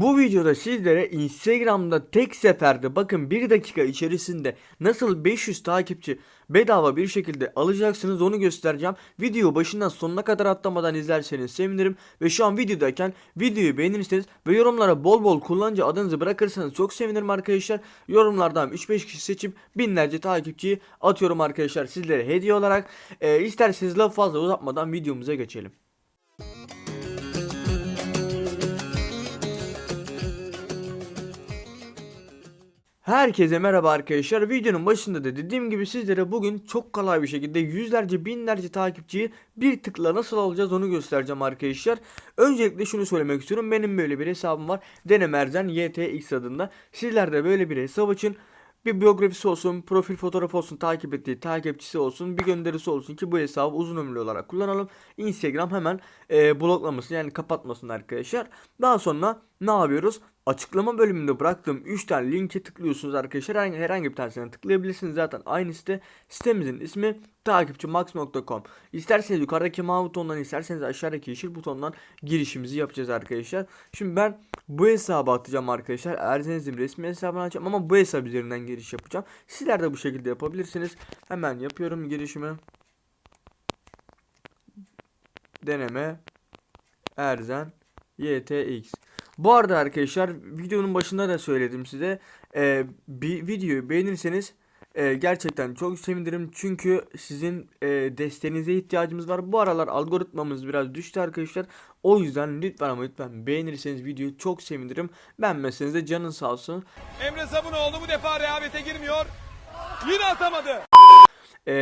Bu videoda sizlere Instagram'da tek seferde bakın 1 dakika içerisinde nasıl 500 takipçi bedava bir şekilde alacaksınız onu göstereceğim. Videoyu başından sonuna kadar atlamadan izlerseniz sevinirim. Ve şu an videodayken videoyu beğenirseniz ve yorumlara bol bol kullanıcı adınızı bırakırsanız çok sevinirim arkadaşlar. Yorumlardan 3-5 kişi seçip binlerce takipçiyi atıyorum arkadaşlar sizlere hediye olarak. Ee, isterseniz lafı fazla uzatmadan videomuza geçelim. Herkese merhaba arkadaşlar. Videonun başında da dediğim gibi sizlere bugün çok kolay bir şekilde yüzlerce binlerce takipçiyi bir tıkla nasıl alacağız onu göstereceğim arkadaşlar. Öncelikle şunu söylemek istiyorum. Benim böyle bir hesabım var. Denem Erzen YTX adında. Sizler de böyle bir hesap açın. Bir biyografisi olsun, profil fotoğrafı olsun, takip ettiği takipçisi olsun, bir gönderisi olsun ki bu hesabı uzun ömürlü olarak kullanalım. Instagram hemen e, bloklamasın yani kapatmasın arkadaşlar. Daha sonra ne yapıyoruz? Açıklama bölümünde bıraktığım 3 tane linke tıklıyorsunuz arkadaşlar. Herhangi, herhangi bir tanesine tıklayabilirsiniz. Zaten aynı site. Sitemizin ismi takipçimax.com. İsterseniz yukarıdaki mavi butondan isterseniz aşağıdaki yeşil butondan girişimizi yapacağız arkadaşlar. Şimdi ben bu hesabı atacağım arkadaşlar. Erzeniz'in resmi hesabını açacağım ama bu hesap üzerinden giriş yapacağım. Sizler de bu şekilde yapabilirsiniz. Hemen yapıyorum girişimi. Deneme Erzen YTX. Bu arada arkadaşlar videonun başında da söyledim size. Ee, bir videoyu beğenirseniz e, gerçekten çok sevinirim. Çünkü sizin e, desteğinize ihtiyacımız var. Bu aralar algoritmamız biraz düştü arkadaşlar. O yüzden lütfen ama lütfen beğenirseniz videoyu çok sevinirim. Beğenmezseniz de canın sağ olsun. Emre Sabunoğlu bu defa rehavete girmiyor. Yine atamadı. Ee,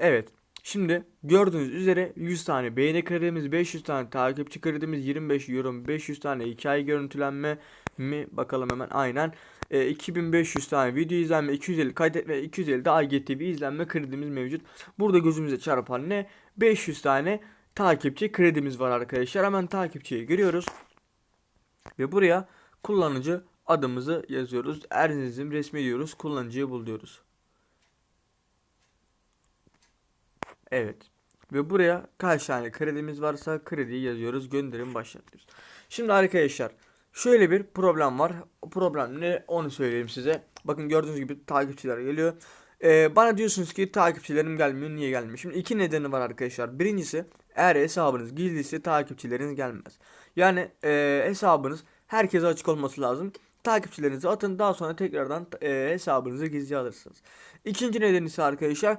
evet. Şimdi gördüğünüz üzere 100 tane beğeni kredimiz, 500 tane takipçi kredimiz, 25 yorum, 500 tane hikaye görüntülenme mi bakalım hemen aynen. Ee, 2500 tane video izlenme, 250 kaydet ve 250 de IGTV izlenme kredimiz mevcut. Burada gözümüze çarpan ne? 500 tane takipçi kredimiz var arkadaşlar. Hemen takipçiye giriyoruz. Ve buraya kullanıcı adımızı yazıyoruz. Erziniz'in resmi diyoruz. Kullanıcıyı bul diyoruz. Evet. Ve buraya kaç tane kredimiz varsa krediyi yazıyoruz. Gönderim başlatıyoruz. Şimdi arkadaşlar şöyle bir problem var. O problem ne onu söyleyeyim size. Bakın gördüğünüz gibi takipçiler geliyor. Ee, bana diyorsunuz ki takipçilerim gelmiyor. Niye gelmiyor? Şimdi iki nedeni var arkadaşlar. Birincisi eğer hesabınız gizliyse takipçileriniz gelmez. Yani e, hesabınız herkese açık olması lazım. Takipçilerinizi atın daha sonra tekrardan e, hesabınızı gizli alırsınız. İkinci nedeni ise arkadaşlar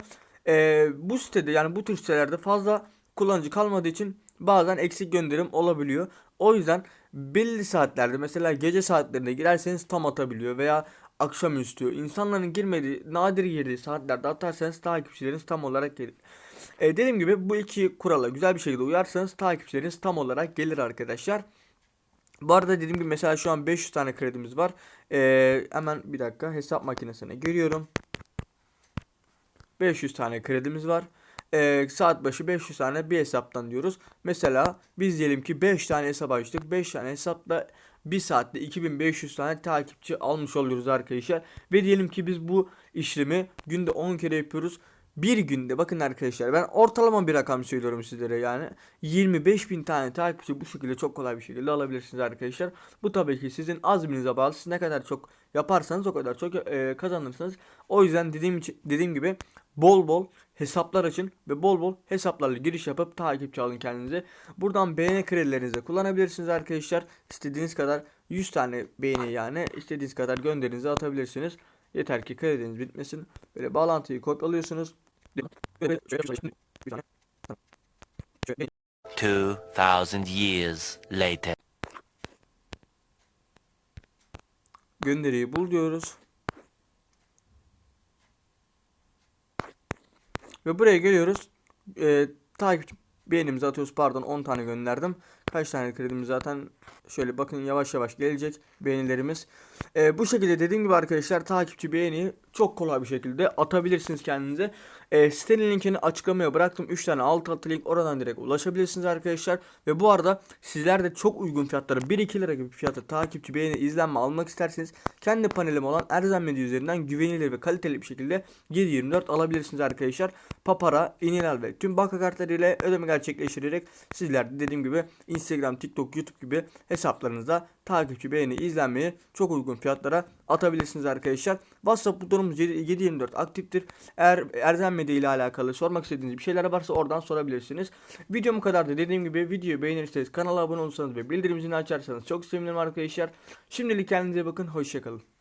e, bu sitede yani bu tür sitelerde fazla kullanıcı kalmadığı için bazen eksik gönderim olabiliyor. O yüzden belli saatlerde mesela gece saatlerinde girerseniz tam atabiliyor veya akşamüstü insanların girmediği nadir girdiği saatlerde atarsanız takipçileriniz tam olarak gelir. E, dediğim gibi bu iki kurala güzel bir şekilde uyarsanız takipçileriniz tam olarak gelir arkadaşlar. Bu arada dediğim gibi mesela şu an 500 tane kredimiz var. E, hemen bir dakika hesap makinesine giriyorum. 500 tane kredimiz var. Ee, saat başı 500 tane bir hesaptan diyoruz. Mesela biz diyelim ki 5 tane hesap açtık. 5 tane hesapla 1 saatte 2500 tane takipçi almış oluyoruz arkadaşlar. Ve diyelim ki biz bu işlemi günde 10 kere yapıyoruz. Bir günde bakın arkadaşlar ben ortalama bir rakam söylüyorum sizlere yani 25 bin tane takipçi bu şekilde çok kolay bir şekilde alabilirsiniz arkadaşlar. Bu tabii ki sizin azminize bağlı. Siz ne kadar çok yaparsanız o kadar çok e, kazanırsınız. O yüzden dediğim dediğim gibi bol bol hesaplar açın ve bol bol hesaplarla giriş yapıp takipçi alın kendinize. Buradan beğeni kredilerinizi kullanabilirsiniz arkadaşlar. İstediğiniz kadar 100 tane beğeni yani istediğiniz kadar gönderinizi atabilirsiniz. Yeter ki krediniz bitmesin. Böyle bağlantıyı kopyalıyorsunuz. 2,000 years later. Gönderiyi bul diyoruz. Ve buraya geliyoruz. Ee, takip beğenimizi atıyoruz. Pardon 10 tane gönderdim. Kaç tane kredimiz zaten şöyle bakın yavaş yavaş gelecek beğenilerimiz. Ee, bu şekilde dediğim gibi arkadaşlar takipçi beğeni çok kolay bir şekilde atabilirsiniz kendinize. E, sitenin linkini açıklamaya bıraktım. 3 tane alt altı link oradan direkt ulaşabilirsiniz arkadaşlar. Ve bu arada sizler de çok uygun fiyatlara 1-2 lira gibi fiyata takipçi beğeni izlenme almak isterseniz kendi panelim olan Erzen Medya üzerinden güvenilir ve kaliteli bir şekilde 7/24 alabilirsiniz arkadaşlar. Papara, İnilal ve tüm banka kartları ile ödeme gerçekleştirerek sizler de dediğim gibi Instagram, TikTok, YouTube gibi hesaplarınızda takipçi beğeni izlenmeyi çok uygun fiyatlara atabilirsiniz arkadaşlar. WhatsApp butonumuz 7/24 aktiftir. Eğer Erzen Medya ile alakalı sormak istediğiniz bir şeyler varsa oradan sorabilirsiniz. Videom kadardı. Dediğim gibi videoyu beğenirseniz kanala abone olursanız ve bildirim zilini açarsanız çok sevinirim arkadaşlar. Şimdilik kendinize bakın. Hoşçakalın.